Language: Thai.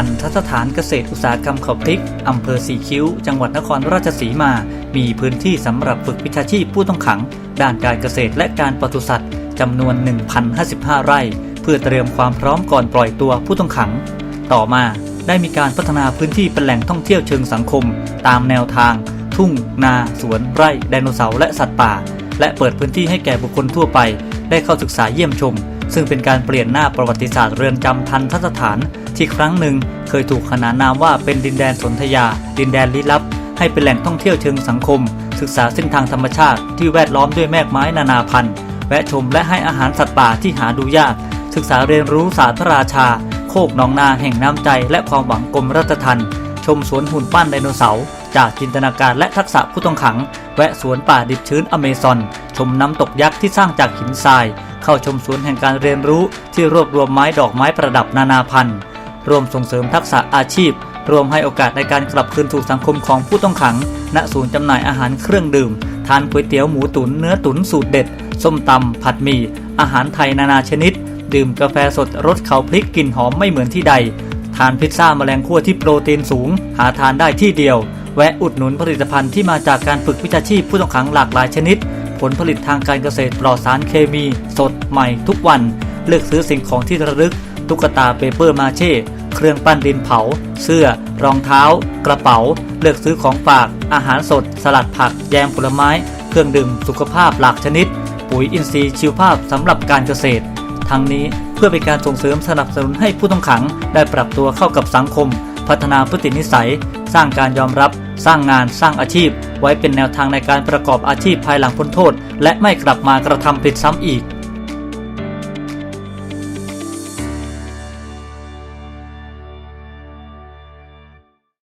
ทันทสถานเกษตรอุตสาหกรรมเขาพริกอำเภอสีคิ้ว จังหวัดนครราชสีมา มีพื้นที่สำหรับฝึกวิชาชีพผู้ต้องขัง ด้านการเกษตรและการปศุสัตว์จำนวน 1,055 ไร่ เพื่อเตรียมความพร้อมก่อนปล่อยตัวผู้ต้องขัง ต่อมาได้มีการพัฒนาพื้นที่เป็นแหล่งท่องเที่ยวเชิงสังคม ตามแนวทาง ทุ่ง นา สวน ไร่ไดโนเสาร์และสัตว์ป่า และเปิดพื้นที่ให้แก่บุคคลทั่วไป ได้เข้าศึกษาเยี่ยมชม ซึ่งเป็นการเปลี่ยนหน้าประวัติศาสตร์เรือนจำทันทสถาน ที่ครั้งหนึ่งเคยถูกขนานนามว่าเป็นดินแดนสนธยา ดินแดนลี้ลับ ให้เป็นแหล่งท่องเที่ยวเชิงสังคม ศึกษาเส้นทางธรรมชาติที่แวดล้อมด้วยแมกไม้นานาพันธุ์แวะชมและให้อาหารสัตว์ป่าที่หาดูยาก ศึกษาเรียนรู้ศาสตร์พระราชา โคกหนองนาแห่งน้ำใจ และความหวังกรมราชทัณฑ์ชมสวนหุ่นปั้นไดโนเสาร์จากจินตนาการและทักษะผู้ต้องขัง แวะสวนป่าดิบชื้นอเมซอน ชมน้ำตกยักษ์ที่สร้างจากหินทราย เข้าชมสวนแห่งการเรียนรู้ที่รวบรวมไม้ดอกไม้ประดับนานาพันธุ์รวมส่งเสริมทักษะอาชีพ รวมให้โอกาสในการกลับคืนสู่สังคมของผู้ต้องขัง ณ ศูนย์จำหน่ายอาหารเครื่องดื่ม ทานก๋วยเตี๋ยวหมูตุ๋นเนื้อตุ๋นสูตรเด็ด ส้มตำ ผัดหมี่ อาหารไทยนานาชนิด ดื่มกาแฟสดรสเขาพริกกลิ่นหอมไม่เหมือนที่ใด ทานพิซซ่าแมลงคั่วที่โปรตีนสูง หาทานได้ที่เดียว แวะอุดหนุนผลิตภัณฑ์ที่มาจากการฝึกวิชาชีพผู้ต้องขังหลากหลายชนิด ผลผลิตทางการเกษตรปลอดสารเคมี สดใหม่ทุกวัน เลือกซื้อสิ่งของที่ระลึก ตุ๊กตาเปเปอร์มาเช่ เครื่องปั้นดินเผา เสื้อ รองเท้า กระเป๋า เลือกซื้อของฝาก อาหารสด สลัดผัก แยมผลไม้ เครื่องดื่ม สุขภาพหลากชนิด ปุ๋ยอินทรีย์ชีวภาพสำหรับการเกษตร ทั้งนี้เพื่อเป็นการส่งเสริมสนับสนุนให้ผู้ต้องขัง ได้ปรับตัวเข้ากับสังคม พัฒนาพฤตินิสัย สร้างการยอมรับ สร้างงานสร้างอาชีพ ไว้เป็นแนวทางในการประกอบอาชีพภายหลังพ้นโทษ และไม่กลับมากระทำผิดซ้ำอีก